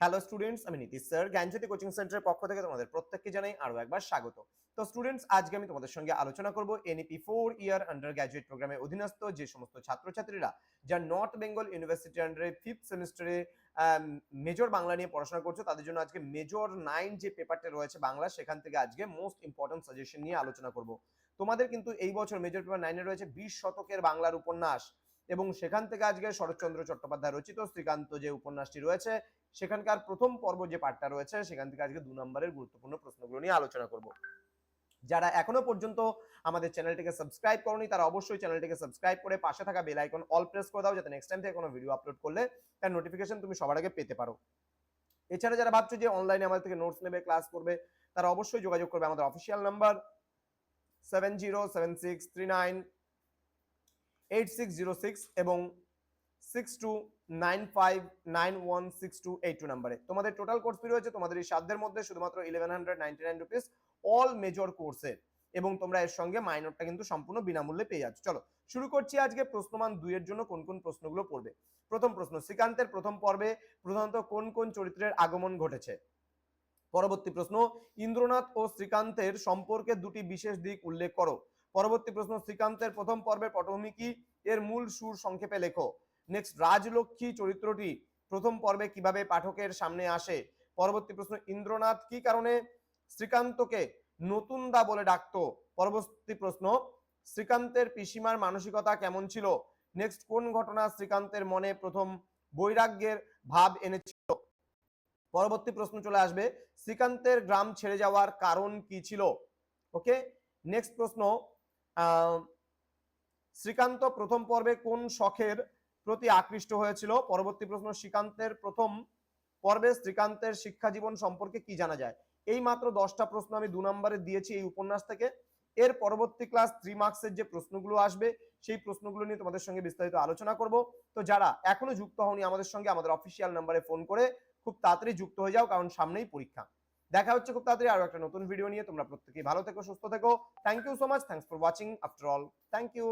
Hello students আমি Nitish sir জ্ঞানজ্যোতি coaching সেন্টারের পক্ষ থেকে তোমাদের প্রত্যেককে জানাই আরও একবার স্বাগত। তো স্টুডেন্টস আজকে আমি তোমাদের সঙ্গে আলোচনা করব NEP four year undergraduate প্রোগ্রামের অধীনস্থ যে সমস্ত ছাত্রছাত্রীরা যা নর্থ বেঙ্গল ইউনিভার্সিটি আন্ডারে ফিফথ সেমিস্টারে মেজর বাংলা নিয়ে পড়াশোনা করছ, তাদের জন্য আজকে মেজর নাইন যে পেপারটা রয়েছে বাংলা, সেখান থেকে আজকে মোস্ট ইম্পর্টেন্ট সাজেশন নিয়ে আলোচনা করব। তোমাদের কিন্তু এই বছর মেজর পেপার নাইনে রয়েছে বিশ শতকের বাংলার উপন্যাস, এবং সেখান থেকে আজকে শরৎচন্দ্র চট্টোপাধ্যায় রচিত শ্রীকান্ত যে উপন্যাসটি রয়েছে সেখানকার প্রথম পর্ব যে পার্টটা রয়েছে, সেখান থেকে আজকে দু নম্বরের গুরুত্বপূর্ণ প্রশ্নগুলো নিয়ে আলোচনা করব। যারা এখনও পর্যন্ত আমাদের চ্যানেলটিকে সাবস্ক্রাইব করনি, তারা অবশ্যই চ্যানেলটিকে সাবস্ক্রাইব করে পাশে থাকা বেল আইকন অল প্রেস করে দাও, যাতে নেক্সট টাইম থেকে কোনো ভিডিও আপলোড করলে তার নোটিফিকেশন তুমি সবার আগে পেতে পারো। এছাড়া যারা ভাবছ যে অনলাইনে আমাদের থেকে নোটস নেবে ক্লাস করবে, তারা অবশ্যই যোগাযোগ করবে আমাদের official number seven zero seven six three nine eight six zero six এবং সিক্স টু তোমাদের টোটাল কোর্স ফি রয়েছে, তোমাদের এই সাধ্যের মধ্যে শুধুমাত্র ইলেভেন অল মেজর কোর্সে এবং তোমরা এর সঙ্গে মাইনরটা কিন্তু সম্পূর্ণ বিনামূল্যে পেয়ে যাচ্ছ। চলো, শুরু করছি আজকে প্রশ্নমান দুইয়ের জন্য কোন কোন প্রশ্নগুলো পড়বে। প্রথম প্রশ্ন, শ্রীকান্তের প্রথম পর্বে প্রধানত কোন কোন চরিত্রের আগমন ঘটেছে? পরবর্তী প্রশ্ন, ইন্দ্রনাথ ও শ্রীকান্তের সম্পর্কে দুটি বিশেষ দিক উল্লেখ করো। পরবর্তী প্রশ্ন, শ্রীকান্তের প্রথম পর্বের পটভূমি কি? এর মূল সুর সংক্ষেপে লেখো। নেক্সট রাজলক্ষ্মী চরিত্রটি প্রথম পর্বে কীভাবে পাঠকের সামনে আসে? পরবর্তী প্রশ্ন, ইন্দ্রনাথ কি কারণে শ্রীকান্তকে নতুন দা বলে ডাকতো? পরবর্তী প্রশ্ন, শ্রীকান্তের পিসিমার মানসিকতা কেমন ছিল? নেক্সট কোন ঘটনা শ্রীকান্তের মনে প্রথম বৈরাগ্যের ভাব এনেছিল? পরবর্তী প্রশ্ন চলে আসবে, শ্রীকান্তের গ্রাম ছেড়ে যাওয়ার কারণ কি ছিল? ওকে নেক্সট প্রশ্ন শ্রীকান্ত প্রথম পর্বে কোন শখের প্রতি আকৃষ্ট হয়েছিল। পরবর্তী প্রশ্ন, শ্রীকান্তের প্রথম পর্বে শ্রীকান্তের শিক্ষা জীবন সম্পর্কে কি জানা যায়? এই মাত্র দশটা প্রশ্ন আমি দু নম্বরে দিয়েছি এই উপন্যাস থেকে। এর পরবর্তী ক্লাস থ্রি মার্কসের যে প্রশ্নগুলো আসবে, সেই প্রশ্নগুলো নিয়ে তোমাদের সঙ্গে বিস্তারিত আলোচনা করব। তো যারা এখনও যুক্ত হওনি আমাদের সঙ্গে, আমাদের অফিসিয়াল নাম্বারে ফোন করে খুব তাড়াতাড়ি যুক্ত হয়ে যাও, কারণ সামনেই পরীক্ষা। দেখা হচ্ছে খুব তাড়াতাড়ি আরও একটা নতুন ভিডিও নিয়ে। তোমরা প্রত্যেকেই ভালো থেকো, সুস্থ থেকো। Thank you so much thanks for watching after all thank you